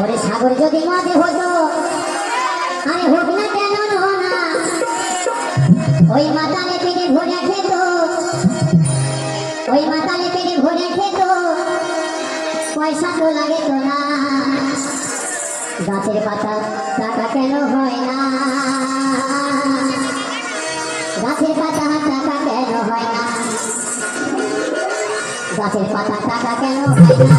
ওরে সাগর যদি মাঝে হতো আরে হোক না কেন ওই মাতালে পেরে ভরে খেত, ওই মাতালে পেরে ভরে খেত, পয়সা তো লাগে তো না। গাছের পাতা টাকা কেন হয় না? গাছের পাতা টাকা কেন হয় না? গাছের পাতা টাকা কেন হয় না?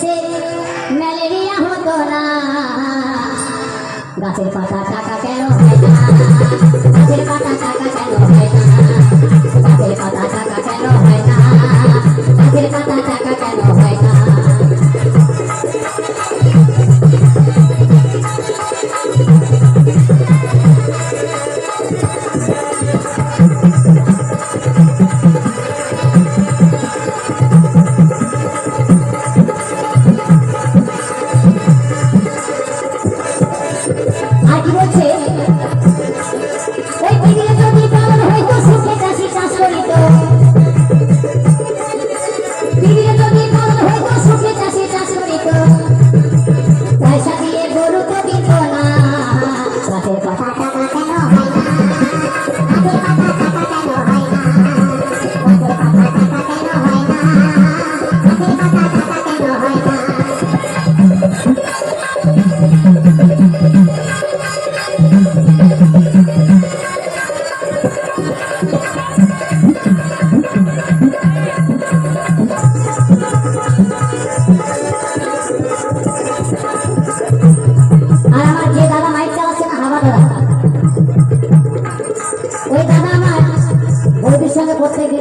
দেশে ম্যালেরিয়া হতো না। গাছের পাতা টাকা কেন গাছের পাতা টাকা কেন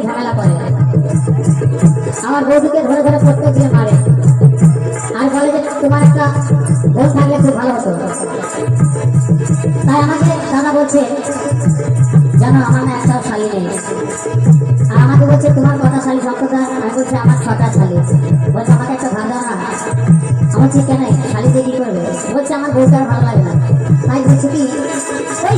ঝামেলা করে। আমার বৌদিকে ধরে ধরে প্রত্যেক দিন মারে। আর বলে যে তোমার একটা বোন থাকলে খুব ভালো হতো। তাই আমাকে দাদা বলছে, জানো, আমার না একটা শালি নেই। আর আমাকে বলছে, তোমার কটা শালি সবকটা আমি বলছি, আমার ছটা শালি। বলছে, আমাকে একটা ভালো না। আমার ঠিক কেন? শালিতে কি করবে? বলছে, আমার বউকে ভালো লাগে না। তাই বলছি কি, ওই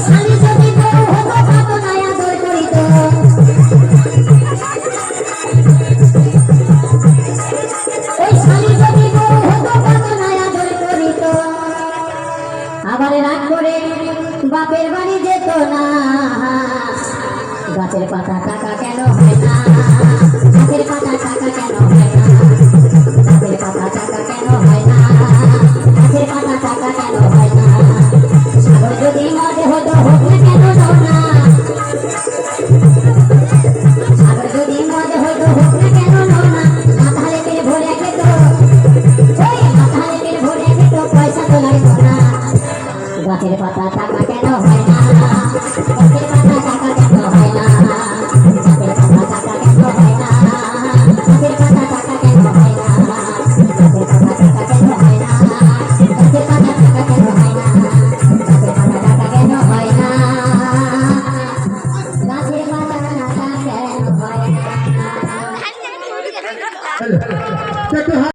আবার রাগ করে বাপের বাড়ি যেত না। গাছের পাতা টাকা কেন হয় না?